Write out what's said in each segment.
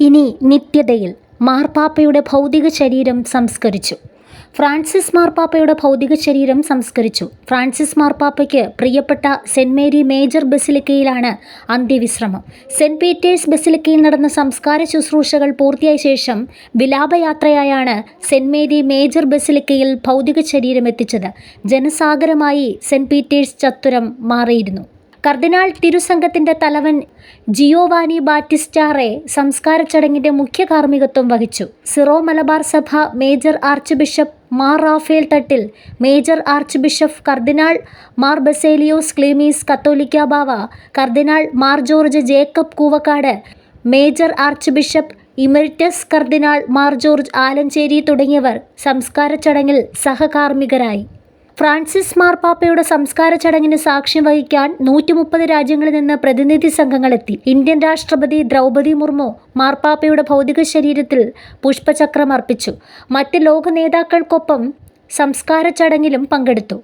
ഇനി നിത്യതയിൽ മാർപ്പാപ്പയുടെ ഭൗതിക ശരീരം സംസ്കരിച്ചു. ഫ്രാൻസിസ് മാർപ്പാപ്പയുടെ ഭൗതിക ശരീരം സംസ്കരിച്ചു. ഫ്രാൻസിസ് മാർപ്പാപ്പയ്ക്ക് പ്രിയപ്പെട്ട സെന്റ് മേരി മേജർ ബസിലിക്കയിലാണ് അന്ത്യവിശ്രമം. സെന്റ് പീറ്റേഴ്സ് ബസിലിക്കയിൽ നടന്ന സംസ്കാര ശുശ്രൂഷകൾ പൂർത്തിയായ ശേഷം വിലാപയാത്രയായാണ് സെന്റ് മേരി മേജർ ബസിലിക്കയിൽ ഭൗതിക ശരീരം എത്തിച്ചത്. ജനസാഗരമായി സെന്റ് പീറ്റേഴ്സ് ചത്തുരം മാറിയിരുന്നു. കർദിനാൾ തിരുസംഘത്തിന്റെ തലവൻ ജിയോവാനി ബാറ്റിസ്റ്റാറെ സംസ്കാര ചടങ്ങിന്റെ മുഖ്യ കാർമ്മികത്വം വഹിച്ചു. സിറോ മലബാർ സഭ major archbishop Mar Raphael Thattil major archbishop കർദിനാൾ മാർ ബസേലിയോസ് ക്ലീമീസ് കത്തോലിക്ക ബാവ കർദിനാൾ Mar George Jacob Koovakad major archbishop emeritus കർദിനാൾ മാർ ജോർജ് ആലഞ്ചേരി തുടങ്ങിയവർ സംസ്കാര ചടങ്ങിൽ സഹകാർമ്മികരായി. ഫ്രാൻസിസ് മാർപ്പാപ്പയുടെ സംസ്കാര ചടങ്ങിന് സാക്ഷ്യം വഹിക്കാൻ നൂറ്റി മുപ്പത് രാജ്യങ്ങളിൽ നിന്ന് പ്രതിനിധി സംഘങ്ങളെത്തി ഇന്ത്യൻ രാഷ്ട്രപതി ദ്രൗപതി മുർമു മാർപ്പാപ്പയുടെ ഭൗതിക ശരീരത്തിൽ പുഷ്പചക്രം അർപ്പിച്ചു. മറ്റ് ലോക നേതാക്കൾക്കൊപ്പം സംസ്കാര ചടങ്ങിലും പങ്കെടുത്തു.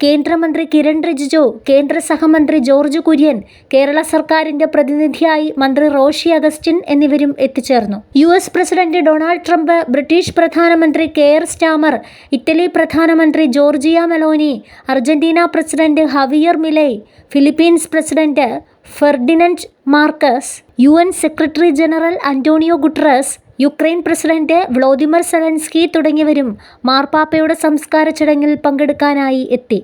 കേന്ദ്രമന്ത്രി കിരൺ റിജിജു കേന്ദ്ര സഹമന്ത്രി ജോർജ് കുര്യൻ കേരള സർക്കാരിന്റെ പ്രതിനിധിയായി മന്ത്രി റോഷി അഗസ്റ്റിൻ എന്നിവരും എത്തിച്ചേർന്നു. U S president Donald Trump British പ്രധാനമന്ത്രി കെയർ സ്റ്റാമർ ഇറ്റലി പ്രധാനമന്ത്രി Giorgia Meloni Argentina president Javier Milei Philippines president Ferdinand Marcos U N secretary general Antonio Guterres Ukraine president Volodymyr Zelensky തുടങ്ങിയവരും മാർപ്പാപ്പയുടെ സംസ്കാര ചടങ്ങിൽ പങ്കെടുക്കാനായി എത്തി.